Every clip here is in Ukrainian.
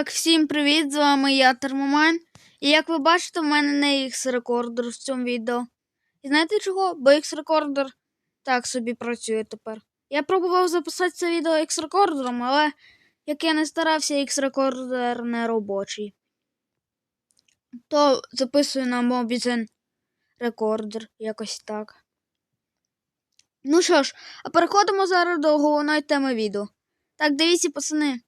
Так, всім привіт! З вами я Термомайн. І як ви бачите, в мене не X-рекордер в цьому відео. І знаєте чого? Бо X-рекордер так собі працює тепер. Я пробував записати це відео X-рекордером, але як я не старався, X-рекордер не робочий. То записую на Mobizen рекордер, якось так. Ну що ж, а переходимо зараз до головної теми відео. Так, дивіться, пацани.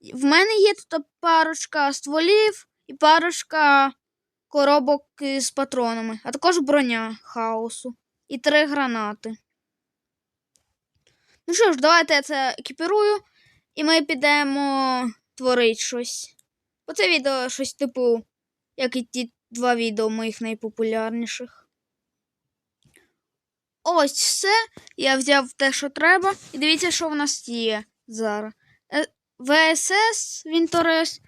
В мене є тут парочка стволів і парочка коробок з патронами, а також броня хаосу і три гранати. Ну що ж, давайте я це екіпірую, і ми підемо творити щось. Бо це відео щось типу, як і ті два відео моїх найпопулярніших. Ось все. Я взяв те, що треба, і дивіться, що в нас є зараз. ВСС Вінторес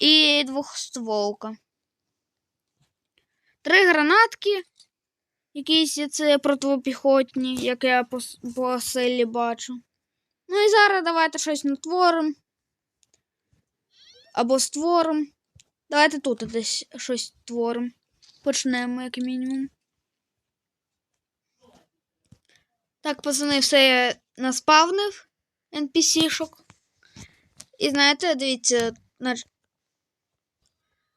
і двохстволка. Три гранатки. Якісь це противопіхотні, як я по, по селі бачу. Ну і зараз давайте щось натворимо. Або створимо. Давайте тут десь щось створимо. Почнемо, як мінімум. Так, пацани, все я наспавнив NPC-шок. І знаєте, дивіться, нач...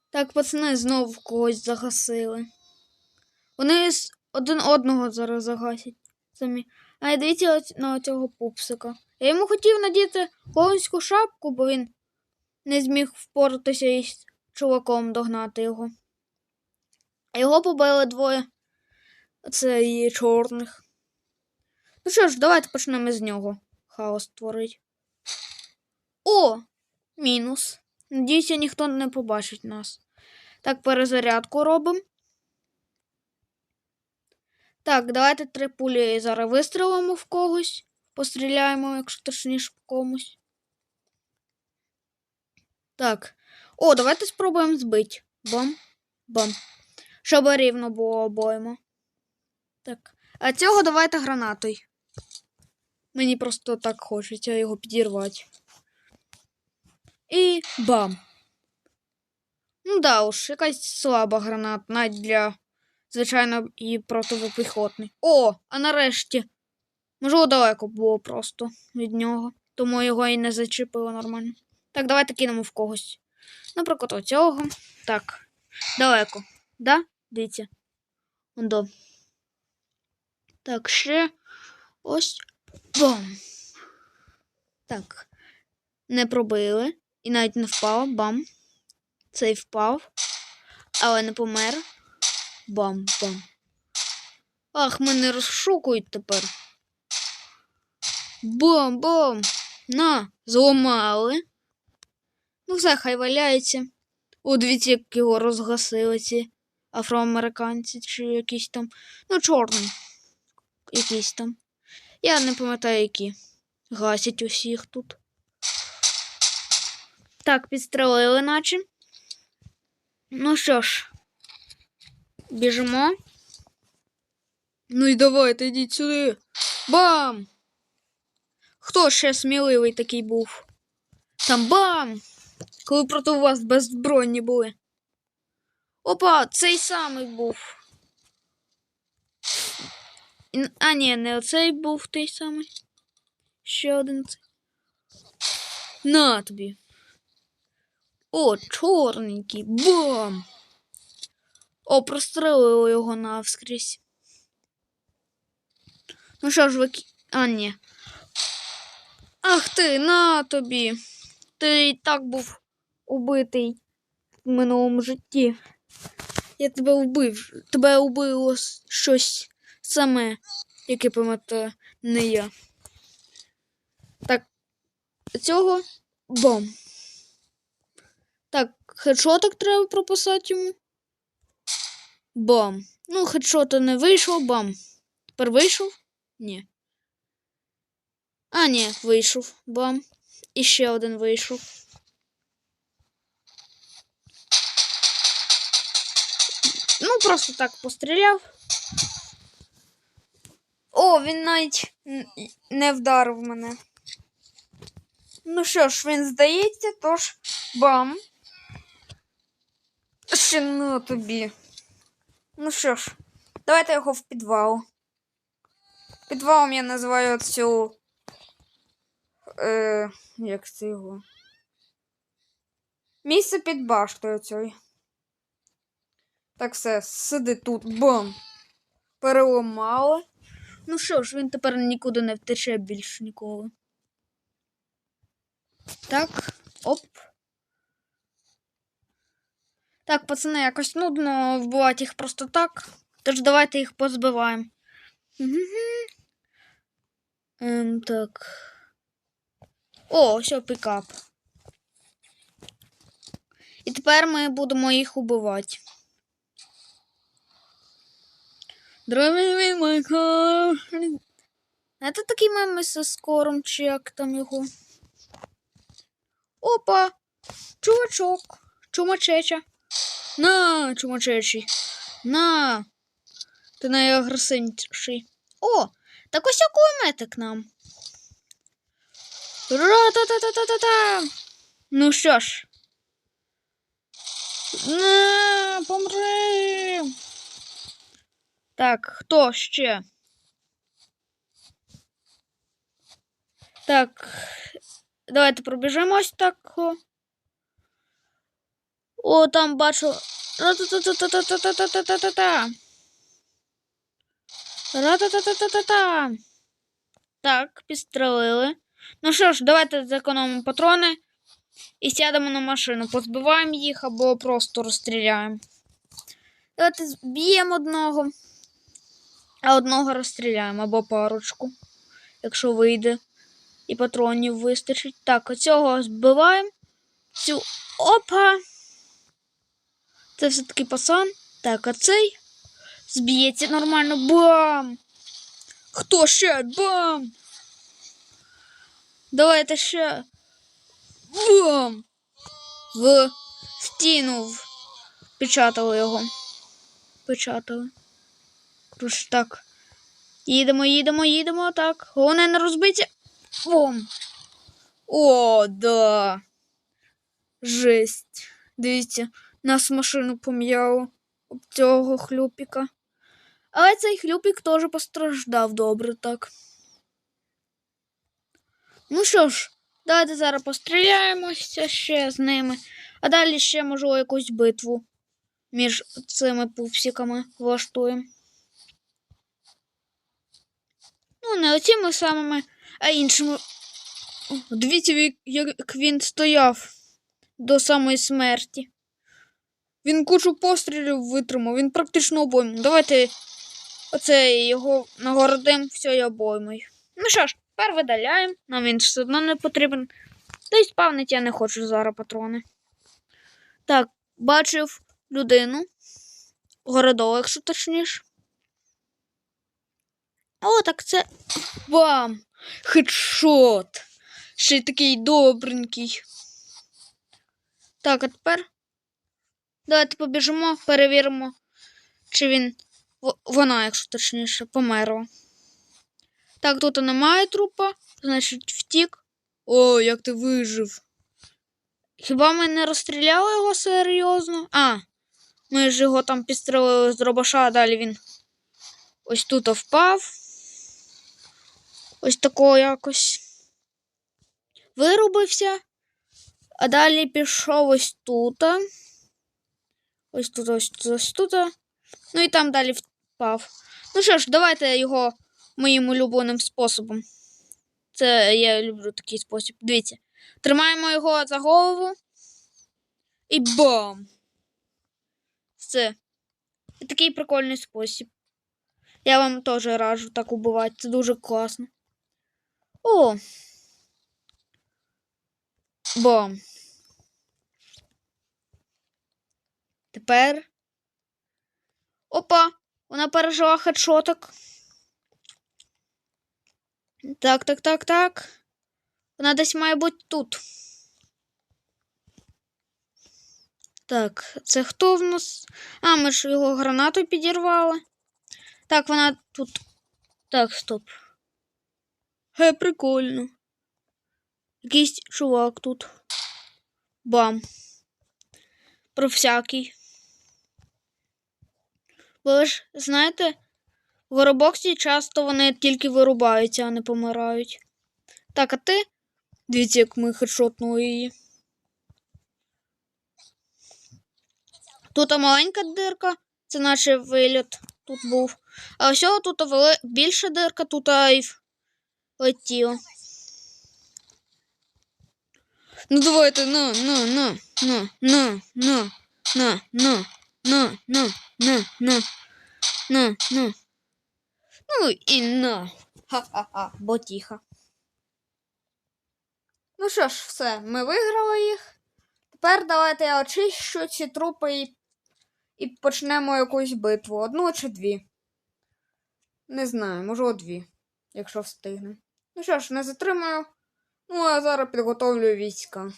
так пацани знову когось загасили. Вони один одного зараз загасять самі. А дивіться оць- на цього пупсика. Я йому хотів надіти конську шапку, бо він не зміг впоратися із чуваком догнати його. А його побили двоє. Це і чорних. Ну що ж, давайте почнемо з нього. Хаос творить. О! Мінус. Надіюся, ніхто не побачить нас. Так, перезарядку робимо. Так, давайте три пулі зараз вистрілимо в когось. Постріляємо, якщо точніше по комусь. Так. О, давайте спробуємо збити. Бам. Бам. Щоб рівно було обоємо. Так. А цього давайте гранатою. Мені просто так хочеться його підірвати. І бам. Ну да уж, якась слаба граната, навіть для звичайно і противопіхотний. О, а нарешті. Можливо, далеко було просто від нього, тому його і не зачепило нормально. Так, давайте кинемо в когось. Наприклад, оцього. Так, далеко. Да? Дивіться. Ондо. Так, ще ось. Бам. Так. Не пробили. І навіть не впав. Бам. Цей впав. Але не помер. Бам-бам. Ах, мене розшукують тепер. Бам-бам. На, зламали. Ну, все, хай валяється. О, як його розгасили ці афроамериканці чи якісь там. Ну, чорні. Якісь там. Я не пам'ятаю, які. Гасять усіх тут. Так, підстрелили, наче. Ну що ж, біжимо. Ну і давайте, йдіть сюди. Бам! Хто ще сміливий такий був? Там бам! Коли проти вас беззбройні були. Опа, цей самий був. А, ні, не оцей був той самий. Ще один цей. На тобі. О, чорненький. Бам! О, прострелили його навскрізь. Ну що ж, ви... А, ні. Ах ти, на тобі. Ти і так був убитий в минулому житті. Я тебе вбив. Тебе вбило щось саме, яке пам'ятаю, не я. Так, цього бом. Хедшоток треба прописати йому. Бам. Ну, хедшота не вийшов, бам. Тепер вийшов? Ні. А, ні, вийшов. Бам. І ще один вийшов. Ну, просто так постріляв. О, він навіть не вдарив мене. Ну що ж, він здається, тож бам. Ще ну тобі. Ну що ж, давайте його в підвал. Підвалом я називаю цю. Е, як це його? Місце під баштою цією. Так все, сиди тут, бам. Переламали. Ну що ж, він тепер нікуди не втече більше ніколи. Так, оп. Так, пацани, якось нудно вбивати їх просто так. Тож давайте їх позбиваємо. Ем, так. О, ось пікап. І тепер ми будемо їх убивати. Дровий Майкл. Це такий мем зі скором, чи як там його. Опа! Чувачок. Чумачеча. На, чумачечий. На. Ти найагресивніший. О, так ось кулеметик нам. Ра-та-та-та-та-та-та. Ну що ж. На, помри. Так, хто ще? Так. Давайте пробіжимось так. О. Там бачу. Ра-та-та-та-та-та-та-та-та-та-та. Ра-та-та-та-та-та-та. Так, підстрелили. Ну що ж, давайте зекономимо патрони і сядемо на машину. Позбиваємо їх або просто розстріляємо. Давайте зб'ємо одного, а одного розстріляємо або парочку, якщо вийде. І патронів вистачить. Так, оцього збиваємо. Цю опа. Це все-таки пасан. Так, а цей зб'ється нормально. Бам! Хто ще? Бам! Давайте ще. Бам! В стіну впечатали його. Печатали. Тож так. Їдемо, їдемо, їдемо. Так. Головне не розбиття. Бом! О, да. Жесть. Дивіться, нас машину пом'яло об цього хлюпіка. Але цей хлюпік теж постраждав добре так. Ну що ж, давайте зараз постріляємося ще з ними, а далі ще, можливо, якусь битву між цими пупсиками влаштуємо. Ну, не оціми самими, а іншими. Дивіться, як він стояв до самої смерті. Він кучу пострілів витримав, він практично обойму. Давайте оце його нагородимо всією обоймою. Ну що ж, тепер видаляємо, нам він все одно не потрібен. Та й спавнить я не хочу зараз патрони. Так, бачив людину. Городову, якщо точніше. О, так це. Бам! Хедшот! Ще й такий добренький. Так, а тепер давайте побіжимо, перевіримо, чи він. Вона, якщо точніше, померла. Так, тут немає трупа, значить, втік. О, як ти вижив. Хіба ми не розстріляли його серйозно? А, ми ж його там підстрелили з дробаша, а далі він ось тут впав. Ось такого якось вирубився. А далі пішов ось тут. Ось тут, ось тут, ось тут. Ну і там далі впав. Ну що ж, давайте його моїм улюбленим способом. Це я люблю такий спосіб. Дивіться. Тримаємо його за голову. І бам! Все. І такий прикольний спосіб. Я вам теж раджу так убивати. Це дуже класно. О! Бам. Тепер. Опа! Вона пережила хедшоток. Так, так, так, так. Вона десь має бути тут. Так, це хто в нас? А, ми ж його гранатою підірвали. Так, вона тут. Так, стоп. Ге, прикольно. Якийсь чувак тут. Бам. Про всякий. Ви ж знаєте, в горобоксі часто вони тільки вирубаються, а не помирають. Так, а ти? Дивіться, як ми хедшотнули її. Тут маленька дирка, це наче вильот тут був. А ось тут вели... більша дирка, тут і летіло. Ну давайте, на, на, на, на, на, на, на, на, на, на, на, на, на, на. Ну і на. Ха-ха-ха, ботіха. Ну що ж, все, ми виграли їх. Тепер давайте я очищу ці трупи і, і почнемо якусь битву. Одну чи дві. Не знаю, можливо, дві, якщо встигнемо. Ну що ж, не затримаю. Ну, а зараз підготовлю війська.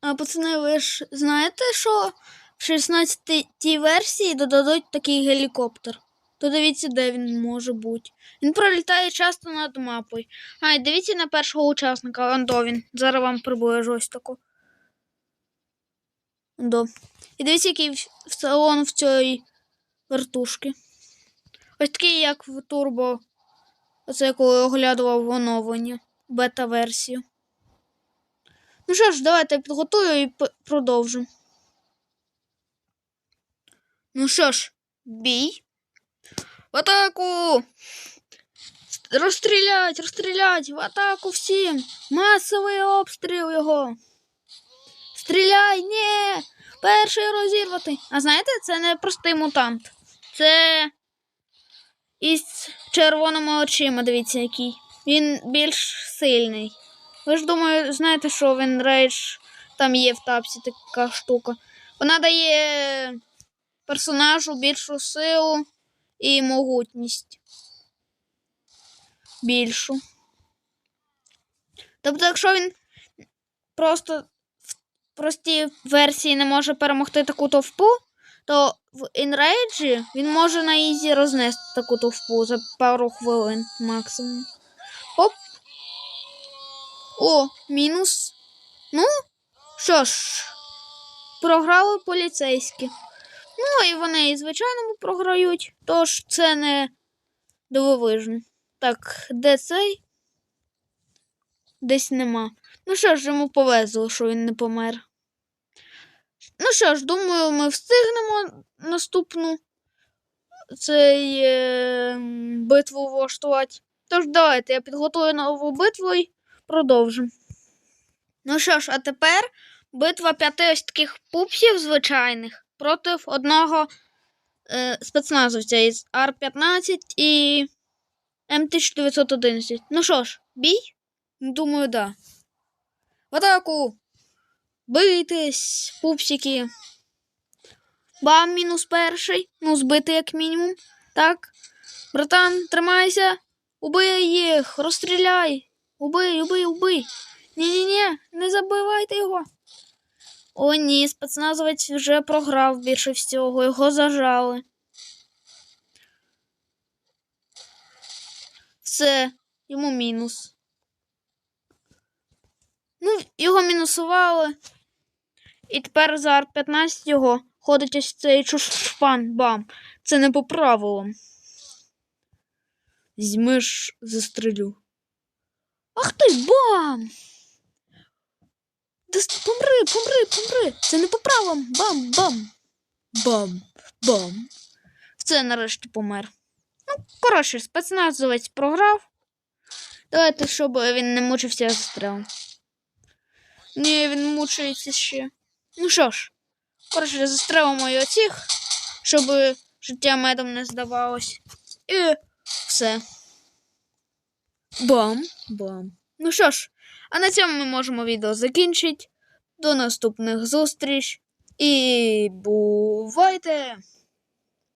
А пацани, ви ж знаєте, що в 16-й версії додадуть такий гелікоптер? То дивіться, де він може бути. Він пролітає часто над мапою. А, і дивіться на першого учасника, Андовін. Зараз вам приближу ось таку. Андо. І дивіться, який в- в салон в цій вертушки. Ось такий, як в Турбо. Оце я коли оглядував оновлення. Бета-версію. Ну що ж, давайте підготую і п- продовжу. Ну що ж, бій. В атаку! Розстрілять, розстрілять! В атаку всім! Масовий обстріл його! Стріляй, ні! Перший розірвати. А знаєте, це не простий мутант. Це із червоними очима, дивіться, який. Він більш сильний. Ви ж думаю, знаєте, що він рейдж там є в тапсі така штука. Вона дає персонажу більшу силу і могутність. Більшу. Тобто, якщо він просто в простій версії не може перемогти таку товпу, то в інрейджі він може на ізі рознести таку товпу за пару хвилин максимум. Оп. О, мінус. Ну, що ж, програли поліцейські. Ну, і вони і звичайному програють, тож це не дивовижно. Так, де цей? Десь нема. Ну що ж, йому повезло, що він не помер. Ну що ж, думаю, ми встигнемо наступну цей е, битву влаштувати. Тож давайте я підготую нову битву і продовжимо. Ну що ж, а тепер битва п'яти ось таких пупсів звичайних проти одного е, спецназовця із Ар-15 і М1911. Ну що ж, бій? Думаю, да. В атаку! Бийтесь, пупсики. Бам, мінус перший. Ну, збитий як мінімум. Так. Братан, тримайся. Убий їх, розстріляй. Убий, убий, убий. Ні-ні-ні, не забивайте його. О, ні, спецназовець вже програв більше всього, його зажали. Все, йому мінус. Ну, його мінусували. І тепер за Ар-15 його ходить ось цей чушпан бам. Це не по правилам. Візьмеш, застрелю. Ах ти бам! Дас- Помри, помри, помри! Це не по правилам. Бам, бам. Бам, бам. Все нарешті помер. Ну, коротше, спецназовець програв. Давайте, щоб він не мучився застрелом. Ні, він мучається ще. Ну що ж, коротше, застрелимо і оцих, щоб життя медом не здавалось. І все. Бам, бам. Ну що ж, а на цьому ми можемо відео закінчити. До наступних зустріч і бувайте!